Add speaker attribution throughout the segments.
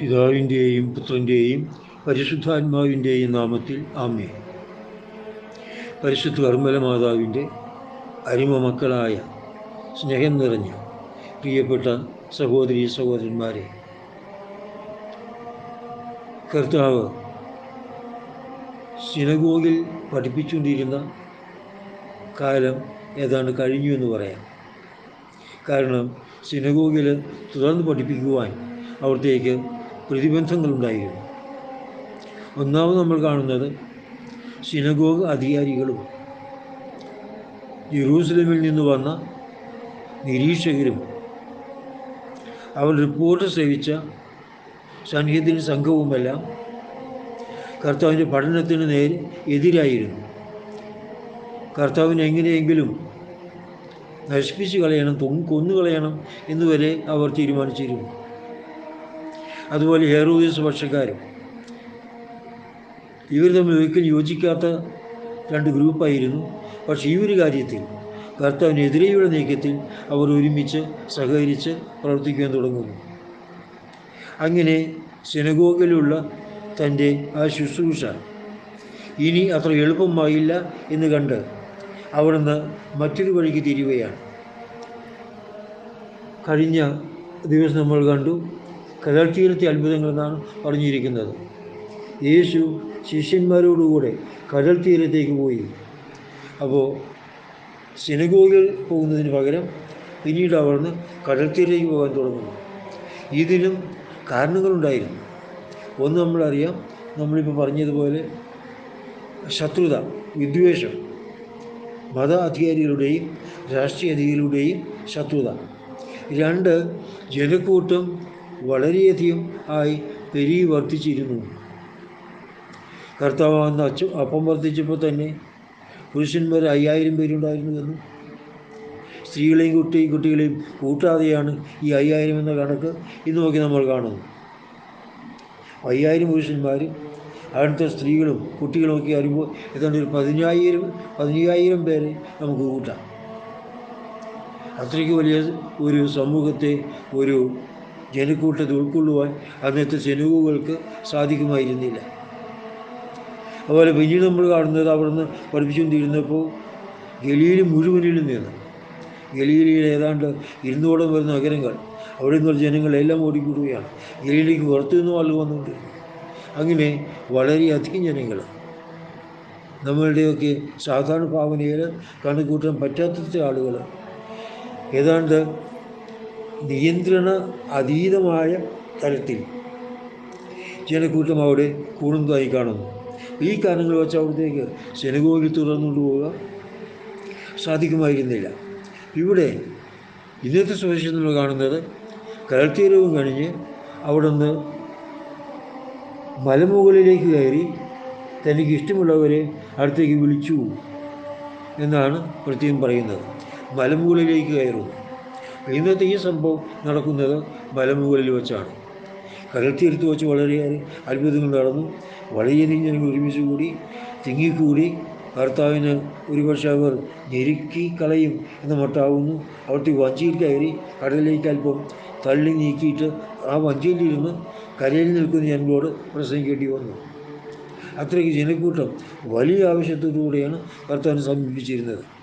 Speaker 1: പിതാവിന്റെയും പുത്രന്റെയും പരിശുദ്ധാത്മാവിന്റെയും നാമത്തിൽ ആമേ പരിശുദ്ധ കർമ്മല മാതാവിന്റെ അരിമ മക്കളായ സ്നേഹം നിറഞ്ഞ പ്രിയപ്പെട്ട സഹോദരി സഹോദരന്മാരെ കർത്താവ് സിനഗോഗിൽ പഠിപ്പിച്ചുകൊണ്ടിരുന്ന കാലം ഏതാണ്ട് കഴിഞ്ഞു എന്ന് പറയാം. കാരണം സിനഗോഗിൽ തുടർന്ന് പഠിപ്പിക്കുവാൻ അവിടത്തേക്ക് പ്രതിബന്ധങ്ങളുണ്ടായിരുന്നു. ഒന്നാമത് നമ്മൾ കാണുന്നത് സിനഗോഗ് അധികാരികളും ജെറൂസലമിൽ നിന്ന് വന്ന നിരീക്ഷകരും അവർ റിപ്പോർട്ട് സേവിച്ച സൻഹിദിൻ സംഘവുമെല്ലാം കർത്താവിന്റെ പഠനത്തിന് നേരെ എതിരായിരുന്നു. കർത്താവിനെ എങ്ങനെയെങ്കിലും നശിപ്പിച്ച് കളയണം കൊന്നു കളയണം എന്നുവരെ അവർ തീരുമാനിച്ചിരുന്നു. അതുപോലെ ഹെറോയിസ് പക്ഷക്കാരും. ഇവർ തമ്മിൽ ഒരിക്കലും യോജിക്കാത്ത രണ്ട് ഗ്രൂപ്പായിരുന്നു പക്ഷേ ഈ ഒരു കാര്യത്തിൽ കർത്താവിനെതിരെയുള്ള നീക്കത്തിൽ അവർ ഒരുമിച്ച് സഹകരിച്ച് പ്രവർത്തിക്കാൻ തുടങ്ങുന്നു. അങ്ങനെ സിനഗോഗിലുള്ള തന്റെ ആ ശുശ്രൂഷ ഇനി അത്ര എളുപ്പമായില്ല എന്ന് കണ്ട് അവിടുന്ന് മറ്റൊരു വഴിക്ക് തിരിയുകയാണ്. കഴിഞ്ഞ ദിവസം നമ്മൾ കണ്ടു കടൽ തീരത്തെ അത്ഭുതങ്ങൾ എന്നാണ് പറഞ്ഞിരിക്കുന്നത്. യേശു ശിഷ്യന്മാരോടുകൂടെ കടൽ തീരത്തേക്ക് പോയി. അപ്പോൾ സിനഗോഗിൽ പോകുന്നതിന് പകരം പിന്നീട് അവിടുന്ന് കടൽ തീരത്തേക്ക് പോകാൻ തുടങ്ങുന്നു. ഇതിനും കാരണങ്ങളുണ്ടായിരുന്നു. ഒന്ന് നമ്മളറിയാം നമ്മളിപ്പോൾ പറഞ്ഞതുപോലെ ശത്രുത വിദ്വേഷം മത അധികാരികളുടെയും രാഷ്ട്രീയ അധികാരികളുടെയും ശത്രുത. രണ്ട് ജനക്കൂട്ടം വളരെയധികം ആയി പെരുകി വർദ്ധിച്ചിരുന്നു കർത്താവ് അന്ന് അച്ഛ അപ്പം വർദ്ധിച്ചപ്പോൾ തന്നെ പുരുഷന്മാർ അയ്യായിരം പേരുണ്ടായിരുന്നുവെന്നും സ്ത്രീകളെയും കുട്ടിയും കുട്ടികളെയും കൂട്ടാതെയാണ് ഈ അയ്യായിരം എന്ന കണക്ക് ഇന്ന് നോക്കി നമ്മൾ കാണുന്നത്. അയ്യായിരം പുരുഷന്മാരും അടുത്ത സ്ത്രീകളും കുട്ടികളുമൊക്കെ വരുമ്പോൾ ഏതാണ്ട് ഒരു പതിനായിരം പതിനയ്യായിരം പേരെ നമുക്ക് കൂട്ടാം. അത്രയ്ക്ക് വലിയ ഒരു സമൂഹത്തെ ഒരു ജനക്കൂട്ടത്തെ ഉൾക്കൊള്ളുവാൻ അന്നത്തെ ജനകുകൾക്ക് സാധിക്കുമായിരുന്നില്ല. അതുപോലെ പിന്നീട് നമ്മൾ കാണുന്നത് അവിടുന്ന് പഠിപ്പിച്ചുകൊണ്ടിരുന്നപ്പോൾ ഗലിയിൽ മുഴുവനിലും നിന്ന് ഗലീലയിൽ ഏതാണ്ട് ഇരുന്നൂറോളം വരുന്ന നഗരങ്ങൾ അവിടെ നിന്നുള്ള ജനങ്ങളെല്ലാം ഓടിക്കൂടുകയാണ്. ഗലിയിലേക്ക് പുറത്തു നിന്നും ആൾ വന്നുകൊണ്ട്. അങ്ങനെ വളരെയധികം ജനങ്ങൾ. നമ്മളുടെയൊക്കെ സാധാരണ ഭാവനയിൽ കണക്കൂട്ടാൻ പറ്റാത്ത ആളുകൾ. ഏതാണ്ട് നിയന്ത്രണ അതീതമായ തലത്തിൽ ജനക്കൂട്ടം അവിടെ കൂടുന്നതായി കാണുന്നു. ഈ കാരണങ്ങൾ വെച്ച് അവിടത്തേക്ക് സെനഗോഗിൽ തുറന്നുകൊണ്ട് പോവുക സാധിക്കുമായിരുന്നില്ല. ഇവിടെ ഇന്നത്തെ സുവിശേഷം നമ്മൾ കാണുന്നത് കടൽത്തീരവും കഴിഞ്ഞ് അവിടെ നിന്ന് മലമുകളിലേക്ക് കയറി തനിക്ക് ഇഷ്ടമുള്ളവരെ അടുത്തേക്ക് വിളിച്ചു എന്നാണ് പ്രത്യേകം പറയുന്നത്. മലമുകളിലേക്ക് കയറുന്നു. ഇന്നത്തെ ഈ സംഭവം നടക്കുന്നത് മലമുകളിൽ വെച്ചാണ്. കടൽത്തീരത്ത് വെച്ച് വളരെയേറെ അത്ഭുതങ്ങൾ നടന്നു. വളരെയധികം ജനങ്ങൾ ഒരുമിച്ച് കൂടി തിങ്ങിക്കൂടി ഭർത്താവിന് ഒരുപക്ഷെ അവർ ഞെരുക്കി കളയും എന്ന് മട്ടാവുന്നു. അവിടുത്തെ വഞ്ചിയിൽ കയറി കടലിലേക്ക് അല്പം തള്ളി നീക്കിയിട്ട് ആ വഞ്ചിയിലിരുന്ന് കരയിൽ നിൽക്കുന്ന ജനങ്ങളോട് പ്രസംഗിക്കേണ്ടി വന്നു. അത്രയ്ക്ക് ജനക്കൂട്ടം വലിയ ആവശ്യത്തോടുകൂടിയാണ് ഭർത്താവിനെ സമീപിച്ചിരുന്നത്.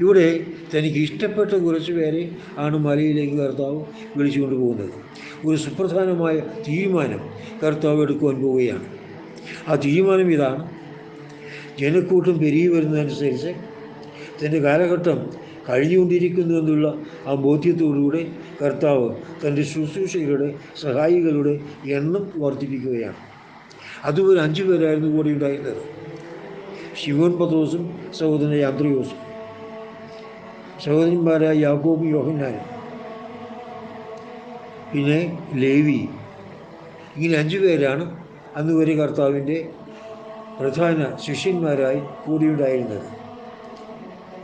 Speaker 1: ഇവിടെ തനിക്ക് ഇഷ്ടപ്പെട്ട കുറച്ച് പേരെ ആണ് മലയിലേക്ക് കർത്താവ് വിളിച്ചുകൊണ്ട് പോകുന്നത്. ഒരു സുപ്രധാനമായ തീരുമാനം കർത്താവ് എടുക്കുവാൻ പോവുകയാണ്. ആ തീരുമാനം ഇതാണ്. ജനക്കൂട്ടം പെരുകി വരുന്നതനുസരിച്ച് തന്റെ കാലഘട്ടം കഴിഞ്ഞുകൊണ്ടിരിക്കുന്നു എന്നുള്ള ആ ബോധ്യത്തോടുകൂടെ കർത്താവ് തന്റെ ശുശ്രൂഷകളുടെ സഹായികളുടെ എണ്ണം വർദ്ധിപ്പിക്കുകയാണ്. അതുപോലെ അഞ്ചു പേരായിരുന്നു കൂടി ഉണ്ടായിരുന്നത്. ശിവൻ പത്രോസും സഹോദരൻ യാന്ത്രയോസും. സഹോദരന്മാരായ യാക്കോബ് യോഹന്നാൻ. പിന്നെ ലേവി. ഇങ്ങനെ അഞ്ചു പേരാണ് അന്ന് വരെ കർത്താവിന്റെ പ്രധാന ശിഷ്യന്മാരായി കൂടിയുണ്ടായിരുന്നത്.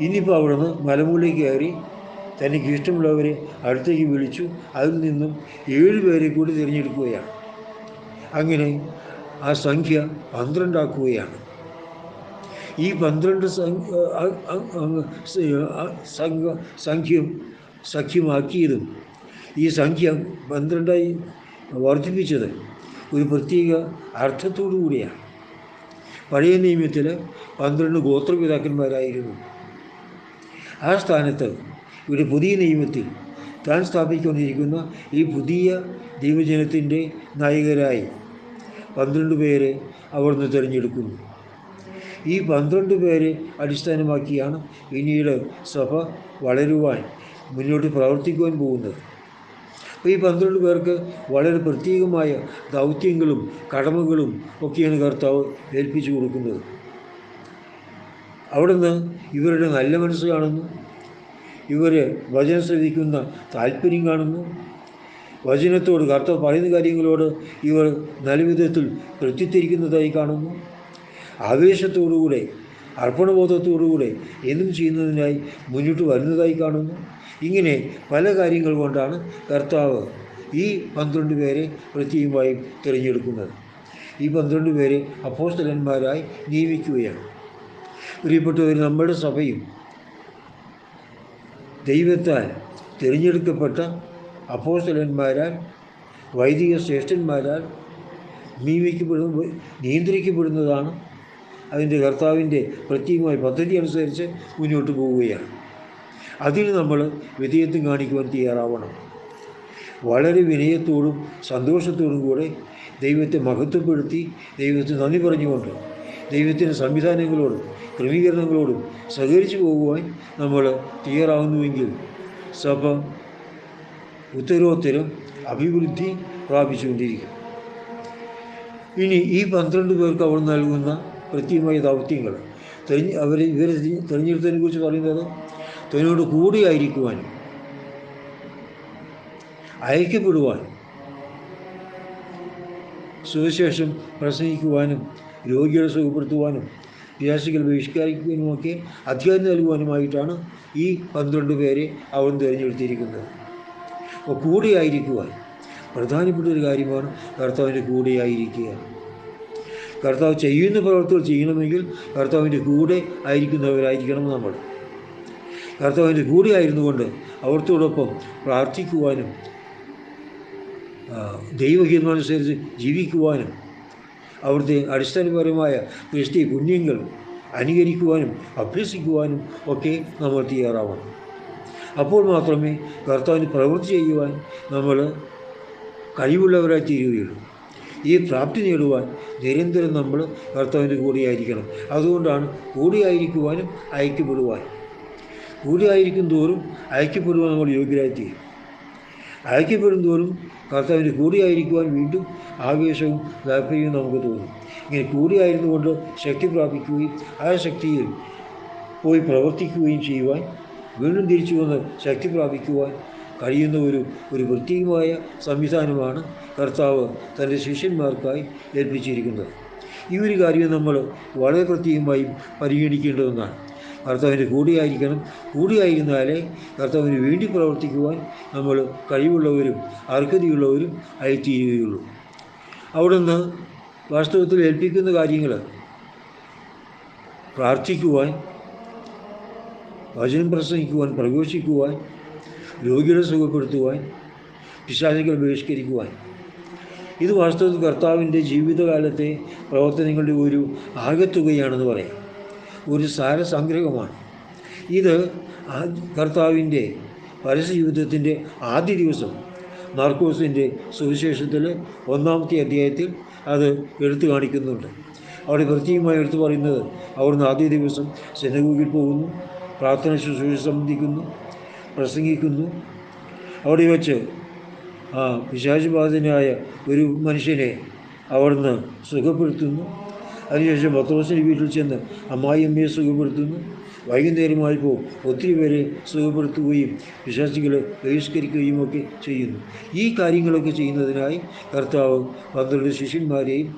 Speaker 1: ഇനിയിപ്പോൾ അവിടുന്ന് മലമൂലയ്ക്ക് കയറി തനിക്ക് ഇഷ്ടമുള്ളവരെ അടുത്തേക്ക് വിളിച്ചു. അതിൽ നിന്നും ഏഴ് പേരെ കൂടി തിരഞ്ഞെടുക്കുകയാണ്. അങ്ങനെ ആ സംഖ്യ പന്ത്രണ്ടാക്കുകയാണ്. ഈ പന്ത്രണ്ട് സംഖ്യം സഖ്യമാക്കിയതും ഈ സംഖ്യ പന്ത്രണ്ടായി വർദ്ധിപ്പിച്ചത് ഒരു പ്രത്യേക അർത്ഥത്തോടു കൂടിയാണ്. പഴയ നിയമത്തിൽ പന്ത്രണ്ട് ഗോത്രപിതാക്കന്മാരായിരുന്നു ആ സ്ഥാനത്ത് ഇവിടെ പുതിയ നിയമത്തിൽ താൻ സ്ഥാപിക്കൊണ്ടിരിക്കുന്ന ഈ പുതിയ ദൈവജനത്തിന്റെ നായകരായി പന്ത്രണ്ട് പേരെ അവിടുന്ന് തിരഞ്ഞെടുക്കുന്നു. ഈ പന്ത്രണ്ട് പേരെ അടിസ്ഥാനമാക്കിയാണ് പിന്നീട് സഭ വളരുവാൻ മുന്നോട്ട് പ്രവർത്തിക്കുവാൻ പോകുന്നത്. അപ്പോൾ ഈ പന്ത്രണ്ട് പേർക്ക് വളരെ പ്രത്യേകമായ ദൗത്യങ്ങളും കടമകളും ഒക്കെയാണ് കർത്താവ് ഏൽപ്പിച്ചു കൊടുക്കുന്നത്. അവിടുന്ന് ഇവരുടെ നല്ല മനസ്സ് കാണുന്നു. ഇവർ വചനം ശ്രവിക്കുന്ന താല്പര്യം കാണുന്നു. വചനത്തോട് കർത്താവ് പറയുന്ന കാര്യങ്ങളോട് ഇവർ നല്ല വിധത്തിൽ പ്രത്യുദ്ധരിക്കുന്നതായി കാണുന്നു. ആവേശത്തോടുകൂടെ അർപ്പണബോധത്തോടുകൂടെ എന്തും ചെയ്യുന്നതിനായി മുന്നോട്ട് വരുന്നതായി കാണുന്നു. ഇങ്ങനെ പല കാര്യങ്ങൾ കൊണ്ടാണ് കർത്താവ് ഈ പന്ത്രണ്ട് പേരെ പ്രത്യേകമായും തിരഞ്ഞെടുക്കുന്നത്. ഈ പന്ത്രണ്ട് പേരെ അപ്പോസ്തലന്മാരായി നിയമിക്കുകയാണ്. പ്രിയപ്പെട്ടവർ നമ്മുടെ സഭയും ദൈവത്താൽ തിരഞ്ഞെടുക്കപ്പെട്ട അപ്പോസ്തലന്മാരാൽ വൈദിക ശ്രേഷ്ഠന്മാരാൽ നിയമിക്കപ്പെടുന്ന നിയന്ത്രിക്കപ്പെടുന്നതാണ് അതിന്റെ കർത്താവിന്റെ പ്രത്യേകമായ പദ്ധതി അനുസരിച്ച് മുന്നോട്ട് പോവുകയാണ്. അതിൽ നമ്മൾ വിധേയത്വം കാണിക്കുവാൻ തയ്യാറാവണം. വളരെ വിനയത്തോടും സന്തോഷത്തോടും കൂടെ ദൈവത്തെ മഹത്വപ്പെടുത്തി ദൈവത്തിന് നന്ദി പറഞ്ഞുകൊണ്ട് ദൈവത്തിന്റെ സംവിധാനങ്ങളോടും ക്രമീകരണങ്ങളോടും സഹകരിച്ചു പോകുവാൻ നമ്മൾ തയ്യാറാവുന്നുവെങ്കിൽ സഭ ഉത്തരോത്തരം അഭിവൃദ്ധി പ്രാപിച്ചുകൊണ്ടിരിക്കും. ഇനി ഈ പന്ത്രണ്ട് പേർക്ക് അവൾ നൽകുന്ന പ്രത്യേകമായ ദൗത്യങ്ങൾ. തെരഞ്ഞ് അവർ ഇവരെ തിരഞ്ഞെടുത്തതിനെ കുറിച്ച് പറയുന്നത് തന്നോട് കൂടിയായിരിക്കുവാനും അയക്കപ്പെടുവാനും സുവിശേഷം പ്രസംഗിക്കുവാനും രോഗികളെ സുഖപ്പെടുത്തുവാനും വിരാശികൾ ബഹിഷ്കരിക്കുവാനുമൊക്കെ അധികാരം നൽകുവാനുമായിട്ടാണ് ഈ പന്ത്രണ്ട് പേരെ അവൻ തിരഞ്ഞെടുത്തിരിക്കുന്നത്. അപ്പോൾ കൂടെയായിരിക്കുവാൻ. പ്രധാനപ്പെട്ട ഒരു കാര്യമാണ് കർത്താവിന്റെ കൂടെയായിരിക്കുക. കർത്താവ് ചെയ്യുന്ന പ്രവർത്തികൾ ചെയ്യണമെങ്കിൽ കർത്താവിന്റെ കൂടെ ആയിരിക്കുന്നവരായിരിക്കണം നമ്മൾ. കർത്താവിന്റെ കൂടെ ആയിരുന്നുകൊണ്ട് അവർത്തോടൊപ്പം പ്രാർത്ഥിക്കുവാനും ദൈവഹിതമനുസരിച്ച് ജീവിക്കുവാനും അവിടുത്തെ അടിസ്ഥാനപരമായ ക്രിസ്തീയ പുണ്യങ്ങൾ അനുകരിക്കുവാനും അഭ്യസിക്കുവാനും ഒക്കെ നമ്മൾ തയ്യാറാവണം. അപ്പോൾ മാത്രമേ കർത്താവിന് പ്രവൃത്തി ചെയ്യുവാൻ നമ്മൾ കഴിവുള്ളവരായി തീരുകയുള്ളൂ. ഈ പ്രാപ്തി നേടുവാൻ നിരന്തരം നമ്മൾ കർത്താവിന്റെ കൂടെയായിരിക്കണം. അതുകൊണ്ടാണ് കൂടിയായിരിക്കുവാനും അയക്കപ്പെടുവാൻ. കൂടിയായിരിക്കും തോറും ഐക്യപ്പെടുവാൻ നമ്മൾ യോഗ്യരായി തീരും. ഐക്യപ്പെടും തോറും കർത്താവിന്റെ കൂടിയായിരിക്കുവാൻ വീണ്ടും ആവേശവും താല്പര്യവും നമുക്ക് തോന്നും. ഇങ്ങനെ കൂടിയായിരുന്നു കൊണ്ട് ശക്തി പ്രാപിക്കുകയും ആ ശക്തിയിൽ പോയി പ്രവർത്തിക്കുകയും ചെയ്യുവാൻ വീണ്ടും തിരിച്ചു വന്ന് ശക്തി പ്രാപിക്കുവാൻ കഴിയുന്ന ഒരു ഒരു പ്രത്യേകമായ സംവിധാനമാണ് കർത്താവ് തന്റെ ശിഷ്യന്മാർക്കായി ഏൽപ്പിച്ചിരിക്കുന്നത്. ഈ ഒരു കാര്യം നമ്മൾ വളരെ പ്രത്യേകമായി പരിഗണിക്കേണ്ടതെന്നാണ് കർത്താവിന്റെ കൂടെയായിരിക്കണം. കൂടിയായിരുന്നാലേ കർത്താവിന് വേണ്ടി പ്രവർത്തിക്കുവാൻ നമ്മൾ കഴിവുള്ളവരും അർഹതയുള്ളവരും ആയിത്തീരുകയുള്ളൂ. അവിടുന്ന് വാസ്തവത്തിൽ ഏൽപ്പിക്കുന്ന കാര്യങ്ങൾ പ്രാർത്ഥിക്കുവാൻ വചനം പ്രസംഗിക്കുവാൻ പ്രഘോഷിക്കുവാൻ രോഗികളെ സുഖപ്പെടുത്തുവാൻ പിശാചികൾ ബഹിഷ്കരിക്കുവാൻ. ഇത് വാസ്തവത്തിൽ കർത്താവിന്റെ ജീവിതകാലത്തെ പ്രവർത്തനങ്ങളുടെ ഒരു ആകത്തുകയാണെന്ന് പറയാം. ഒരു സാരസംഗ്രഹമാണ്. ഇത് കർത്താവിന്റെ പരസ്യ ജീവിതത്തിന്റെ ആദ്യ ദിവസം മാർക്കോസിന്റെ സുവിശേഷത്തിൽ ഒന്നാമത്തെ അധ്യായത്തിൽ അത് എടുത്തു കാണിക്കുന്നുണ്ട്. അവിടെ കൃത്യമായി എടുത്തു പറയുന്നത് അവിടുന്ന് ആദ്യ ദിവസം സെനഗൂഗിൽ പോകുന്നു പ്രാർത്ഥന ശുശ്രൂഷ സംബന്ധിക്കുന്നു പ്രസംഗിക്കുന്നു. അവിടെ വെച്ച് ആ പിശാചുബാധിനായ ഒരു മനുഷ്യനെ അവിടുന്ന് സുഖപ്പെടുത്തുന്നു. അതിനുശേഷം പത്രോസിന്റെ വീട്ടിൽ ചെന്ന് അമ്മായിയമ്മയെ സുഖപ്പെടുത്തുന്നു. വൈകുന്നേരമായപ്പോൾ ഒത്തിരി പേരെ സുഖപ്പെടുത്തുകയും വിശ്വാസികളെ ബഹിഷ്കരിക്കുകയും ഒക്കെ ചെയ്യുന്നു. ഈ കാര്യങ്ങളൊക്കെ ചെയ്യുന്നതിനായി കർത്താവ് പന്ത്രണ്ട് ശിഷ്യന്മാരെയും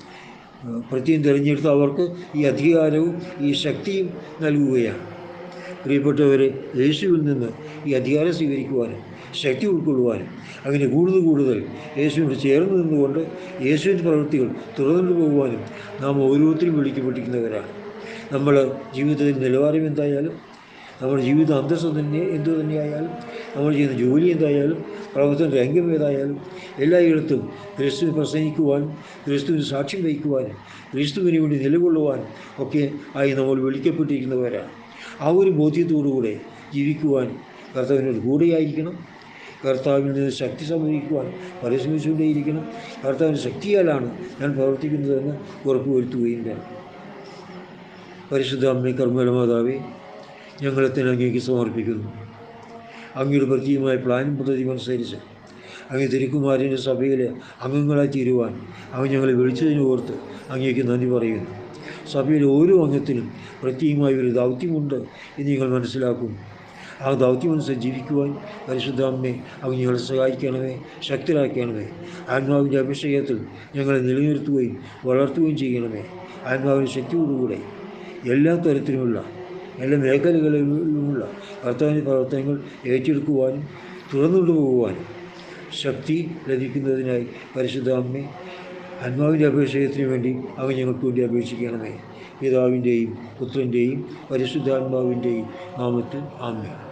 Speaker 1: പ്രത്യേകം തിരഞ്ഞെടുത്ത് അവർക്ക് ഈ അധികാരവും ഈ ശക്തിയും നൽകുകയാണ്. പ്രിയപ്പെട്ടവരെ യേശുവിൽ നിന്ന് ഈ അധികാരം സ്വീകരിക്കുവാനും ശക്തി ഉൾക്കൊള്ളുവാനും അങ്ങനെ കൂടുതൽ കൂടുതൽ യേശുവിനോട് ചേർന്ന് നിന്നുകൊണ്ട് യേശുവിന്റെ പ്രവൃത്തികൾ തുറന്നു പോകുവാനും നാം ഓരോരുത്തരും വിളിക്കപ്പെട്ടിരിക്കുന്നവരാണ്. നമ്മൾ ജീവിതത്തിൽ നിലവാരം എന്തായാലും നമ്മുടെ ജീവിത അന്തസ്സ് തന്നെ എന്തു തന്നെയായാലും നമ്മൾ ചെയ്യുന്ന ജോലി എന്തായാലും പ്രവർത്തന രംഗം ഏതായാലും എല്ലായിടത്തും ക്രിസ്തുവിനെ പ്രസംഗിക്കുവാനും ക്രിസ്തുവിന് സാക്ഷ്യം വഹിക്കുവാനും ക്രിസ്തുവിന് വേണ്ടി നിലകൊള്ളുവാനും ഒക്കെ ആയി നമ്മൾ വിളിക്കപ്പെട്ടിരിക്കുന്നവരാണ്. ആ ഒരു ബോധ്യത്തോടുകൂടെ ജീവിക്കുവാൻ കർത്താവിനോട് കൂടെയായിരിക്കണം. കർത്താവിൽ നിന്ന് ശക്തി സംഭവിക്കുവാൻ പരിശ്രമിച്ചുകൊണ്ടേയിരിക്കണം കർത്താവിന്റെ ശക്തിയാലാണ് ഞാൻ പ്രവർത്തിക്കുന്നതെന്ന് ഉറപ്പുവരുത്തുകയും വേണം. പരിശുദ്ധ അമ്മേ കർമ്മല മാതാവേ ഞങ്ങളെ തന്നെ അങ്ങേക്ക് സമർപ്പിക്കുന്നു. അങ്ങയുടെ പ്രത്യേകമായ പ്ലാനും പദ്ധതിയും അനുസരിച്ച് അങ്ങ് തിരുക്കുമാരന്റെ സഭയിലെ അംഗങ്ങളായി തീരുവാൻ അവൻ ഞങ്ങളെ വിളിച്ചതിന് ഓർത്ത് അങ്ങേക്ക് നന്ദി പറയുന്നു. സഭയിലെ ഓരോ അംഗത്തിനും പ്രത്യേകമായ ഒരു ദൗത്യമുണ്ട് എന്ന് നിങ്ങൾ മനസ്സിലാക്കും. ആ ദൗത്യമനുസരിച്ച് ജീവിക്കുവാൻ പരിശുദ്ധ അമ്മയെ അങ്ങ് ഞങ്ങളെ സഹായിക്കണമേ ശക്തരാക്കണമേ. ആത്മാവിന്റെ അഭിഷേകത്തിൽ ഞങ്ങളെ നിലനിർത്തുകയും വളർത്തുകയും ചെയ്യണമേ. ആത്മാവിന്റെ ശക്തിയോടുകൂടെ എല്ലാ തരത്തിലുമുള്ള എല്ലാ മേഖലകളിലുമുള്ള കർത്താവിന്റെ പ്രവർത്തനങ്ങൾ ഏറ്റെടുക്കുവാനും തുറന്നുകൊണ്ടു പോകുവാനും ശക്തി ലഭിക്കുന്നതിനായി പരിശുദ്ധ അമ്മേ ആത്മാവിന്റെ അഭിഷേകത്തിന് വേണ്ടി അവൻ ഞങ്ങൾക്ക് വേണ്ടി അപേക്ഷിക്കണമേ. പിതാവിന്റെയും പുത്രന്റെയും പരിശുദ്ധാത്മാവിന്റെയും നാമത്തിൽ ആമേ